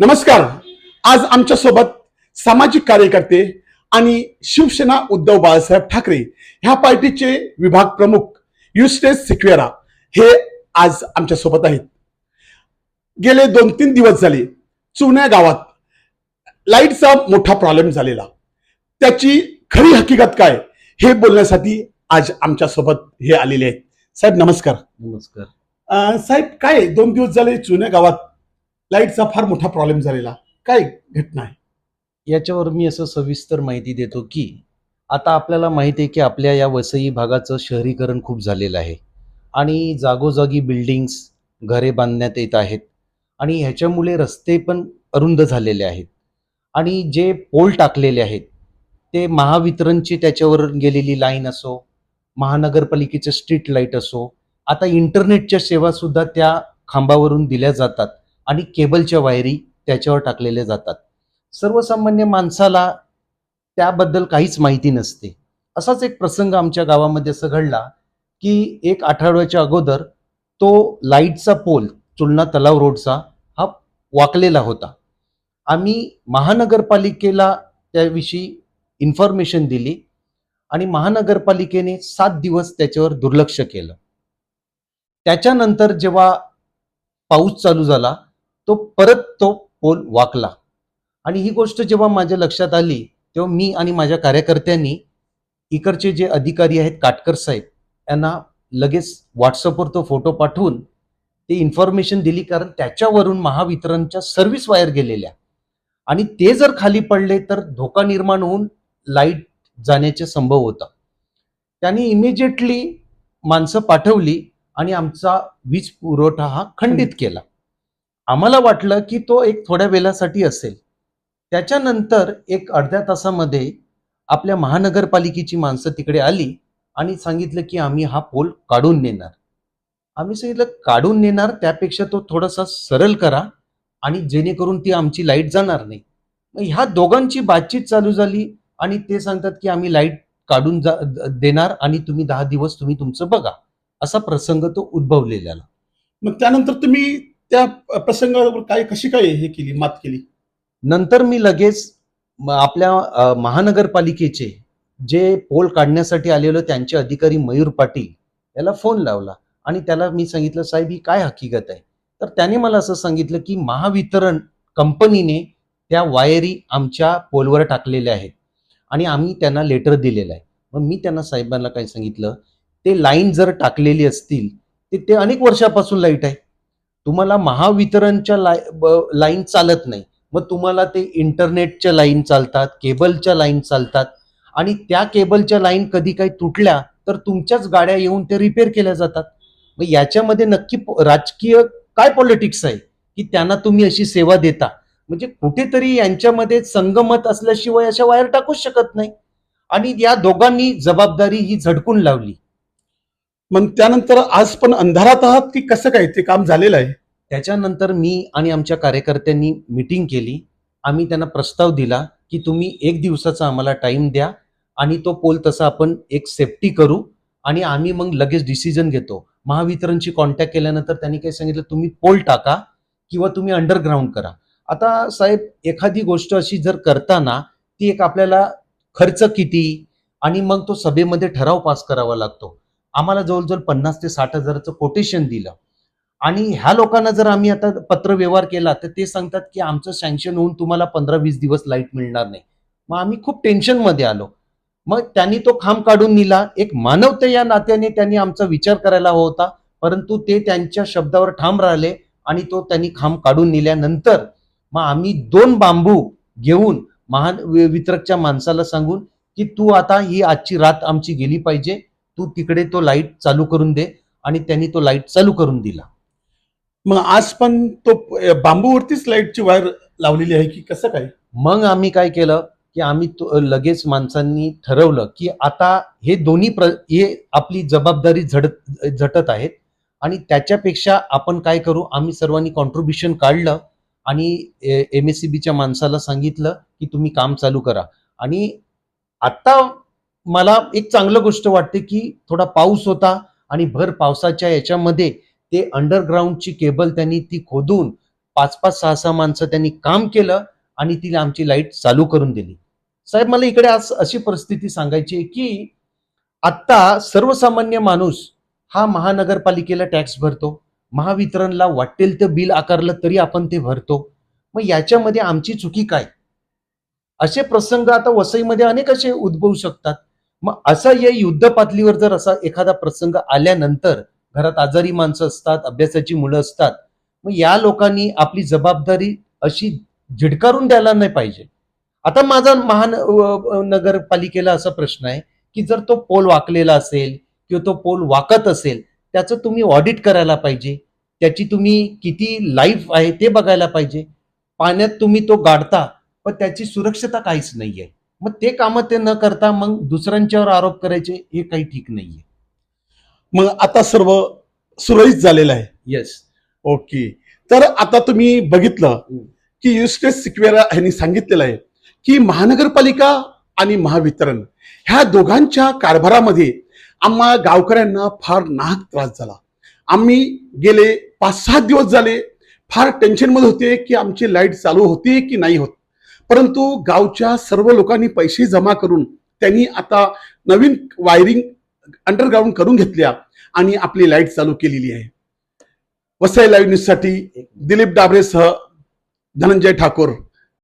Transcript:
नमस्कार. आज आमच्यासोबत सामाजिक कार्यकर्ते आणि शिवसेना उद्धव बाळासाहेब ठाकरे ह्या पार्टीचे विभाग प्रमुख युस्टेस सिक्वेरा हे आज आमच्यासोबत आहेत. गेले दोन तीन दिवस झाले चुन्या गावात लाईटचा मोठा प्रॉब्लेम झालेला. त्याची खरी हकीकत काय हे बोलण्यासाठी आज आमच्यासोबत हे आलेले आहेत. साहेब नमस्कार. नमस्कार. साहेब काय? दोन दिवस झाले चुन्या गावात लाईटचा फार मोठा प्रॉब्लेम झालेला. काय घटना आहे? याच्यावर मी असं सविस्तर माहिती देतो की आता आपल्याला माहिती आहे की आपल्या या वसई भागाचं शहरीकरण खूप झालेलं आहे. आणि जागोजागी बिल्डिंग्स घरे बांधण्यात येत आहेत. आणि ह्याच्यामुळे रस्ते पण अरुंद झालेले आहेत. आणि जे पोल टाकलेले आहेत ते महावितरणची त्याच्यावर गेलेली लाईन असो महानगरपालिकेचे स्ट्रीट लाइट असो आता इंटरनेटच्या सेवासुद्धा त्या खांबावरून दिल्या जातात. आणि केबलच्या वायरी त्याच्यावर टाकलेल्या जातात. सर्वसामान्य माणसाला त्याबद्दल काहीच माहिती नसते. असाच एक प्रसंग आमच्या गावामध्ये असं घडला की एक आठवड्याच्या अगोदर तो लाईटचा पोल चुलना तलाव रोडचा हा वाकलेला होता. आम्ही महानगरपालिकेला त्याविषयी इन्फॉर्मेशन दिली आणि महानगरपालिकेने सात दिवस त्याच्यावर दुर्लक्ष केलं. त्याच्यानंतर जेव्हा पाऊस चालू झाला तो परत तो पोल वाकला. आणि ही गोष्ट जेव्हा माझ्या लक्षात आली तेव्हा मी आणि माझ्या कार्यकर्त्यांनी इकडचे जे अधिकारी आहेत काटकर साहेब यांना लगेच व्हॉट्सअपवर तो फोटो पाठवून ते इन्फॉर्मेशन दिली कारण त्याच्यावरून महावितरणच्या सर्व्हिस वायर गेलेल्या. आणि ते जर खाली पडले तर धोका निर्माण होऊन लाइट जाण्याचे संभव होता. त्यांनी इमिजिएटली माणसं पाठवली आणि आमचा वीज पुरवठा हा खंडित. केला. आम्हाला वाटलं की तो एक थोड्या वेळासाठी असेल. त्याच्यानंतर एक अर्ध्या तासामध्ये आपल्या महानगरपालिकेची माणसं तिकडे आली आणि सांगितलं की आम्ही हा पोल काढून नेणार. आम्ही सांगितलं काढून नेणार त्यापेक्षा तो थोडासा सरळ करा आणि जेणेकरून ती आमची लाइट जाणार नाही. मग ह्या दोघांची बातचीत चालू झाली आणि ते सांगतात की आम्ही लाइट काढून जा देणार आणि तुम्ही दहा दिवस तुम्ही तुमचं बघा. असा प्रसंग तो उद्भवलेला. मग त्यानंतर तुम्ही त्या प्रसंगावर काय कशी काय हे केली मात केली? नंतर मी लगेच आपल्या महानगरपालिकेचे जे पोल काढण्यासाठी आलेलो त्यांचे अधिकारी मयूर पाटील याला फोन लावला आणि त्याला मी सांगितलं साहेब ही काय हकीकत आहे? तर त्याने मला असं सांगितलं की महावितरण कंपनीने त्या वायरी आमच्या पोलवर टाकलेल्या आहेत आणि आम्ही त्यांना लेटर दिलेलं आहे. मग मी त्यांना साहेबांना काय सांगितलं ते लाईन जर टाकलेली असतील ते ते अनेक वर्षापासून लाइट आहे. तुम्हाला महावितरणच्या लाय लाईन चालत नाही. मग तुम्हाला ते इंटरनेटच्या लाईन चालतात केबलच्या लाईन चालतात. आणि त्या केबलच्या लाईन कधी काही तुटल्या तर तुमच्याच गाड्या येऊन ते रिपेअर केल्या जातात. मग याच्यामध्ये नक्की राजकीय काय पॉलिटिक्स आहे? की त्यांना तुम्ही अशी सेवा देता. म्हणजे कुठेतरी यांच्यामध्ये संगमत असल्याशिवाय अशा वायर टाकूच शकत नाही. आणि या दोघांनी जबाबदारी ही झटकून लावली. मग त्यानंतर आज पण अंधारात आहात की कसं काय? ते काम झालेलं आहे. त्याच्यानंतर मी आणि आमच्या कार्यकर्त्यांनी मीटिंग केली. आम्ही त्यांना प्रस्ताव दिला की तुम्ही एक दिवसाचा आम्हाला टाइम द्या आणि तो पोल तसा आपण एक सेफ्टी करू आणि आम्ही मग लगेच डिसिजन घेतो. महावितरणची कॉन्टॅक्ट केल्यानंतर त्यांनी काही सांगितलं तुम्ही पोल टाका किंवा तुम्ही अंडरग्राऊंड करा. आता साहेब एखादी गोष्ट अशी जर करताना ती एक आपल्याला खर्च किती आणि मग तो सभेमध्ये ठराव पास करावा लागतो. आम्हाला जवळजवळ पन्नास ते साठ हजाराचं कोटेशन दिलं. आणि ह्या लोकांना जर आम्ही आता पत्र व्यवहार केला तर ते सांगतात की आमचं सँक्शन होऊन तुम्हाला पंधरा वीस दिवस लाइट मिळणार नाही. मग आम्ही खूप टेन्शनमध्ये आलो. मग त्यांनी तो खांब काढून नेला. एक मानवते या नात्याने त्यांनी आमचा विचार करायला हवा होता. परंतु ते त्यांच्या शब्दावर ठाम राहिले आणि तो त्यांनी खांब काढून नेल्यानंतर मग आम्ही दोन बांबू घेऊन महान वितरकच्या माणसाला सांगून की तू आता ही आजची रात आमची गेली पाहिजे. तू तिकडे तो लाइट चालू करून दे आणि त्यांनी तो लाइट चालू करून दिला. मग आज पण तो बांबूवरतीच लाईटची वायर लावलेली आहे की कसं काय? मग आम्ही काय केलं की आम्ही लगेच माणसांनी ठरवलं की आता हे दोन्ही प्र हे आपली जबाबदारी झडत झटत आहेत आणि त्याच्यापेक्षा आपण काय करू? आम्ही सर्वांनी कॉन्ट्रीब्युशन काढलं आणि एम एस सी बीच्या माणसाला सांगितलं की तुम्ही काम चालू करा. आणि आता मला एक चांगलं गोष्ट वाटते की थोडा पाऊस होता आणि भर पावसाच्या याच्यामध्ये ते अंडरग्राऊंडची केबल त्यांनी ती खोदून पाच पाच सहा सहा माणसं त्यांनी काम केलं आणि तिला आमची लाइट चालू करून दिली. साहेब मला इकडे आज अशी परिस्थिती सांगायची आहे की आत्ता सर्वसामान्य माणूस हा महानगरपालिकेला टॅक्स भरतो महावितरणला वाटेल तर बिल आकारलं तरी आपण ते भरतो. मग याच्यामध्ये आमची चुकी काय? असे प्रसंग आता वसईमध्ये अनेक असे उद्भवू शकतात. मग असा या युद्ध पातळीवर जर असा एखादा प्रसंग आल्यानंतर घरात आजारी माणसं असतात अभ्यासाची मुलं असतात मग या लोकांनी आपली जबाबदारी अशी झिडकारून द्यायला नाही पाहिजे. आता माझा महान नगरपालिकेला असा प्रश्न आहे की जर तो पोल वाकलेला असेल किंवा तो पोल वाकत असेल त्याचं तुम्ही ऑडिट करायला पाहिजे त्याची तुम्ही किती लाईफ आहे ते बघायला पाहिजे. पाण्यात तुम्ही तो गाडता पण त्याची सुरक्षता काहीच नाही आहे मग ते कामं ते न करता मग दुसऱ्यांच्यावर आरोप करायचे हे काही ठीक नाहीये. मग आता सर्व सुरळीत झालेलं आहे. Yes okay. तर आता तुम्ही बघितलं की युस्टेस सिक्वेरा यांनी सांगितलेलं आहे की महानगरपालिका आणि महावितरण ह्या दोघांच्या कारभारामध्ये आम्हा गावकऱ्यांना फार नाहक त्रास झाला. आम्ही गेले पाच सात दिवस झाले फार टेन्शनमध्ये होते की आमची लाइट चालू होते की नाही होत. परंतु गावच्या सर्व लोकांनी पैसे जमा करून त्यांनी आता नवीन वायरिंग अंडरग्राऊंड करून घेतल्या आणि आपली लाइट चालू केलेली आहे. वसई लाईव्ह न्यूजसाठी दिलीप डाबरेसह धनंजय ठाकूर.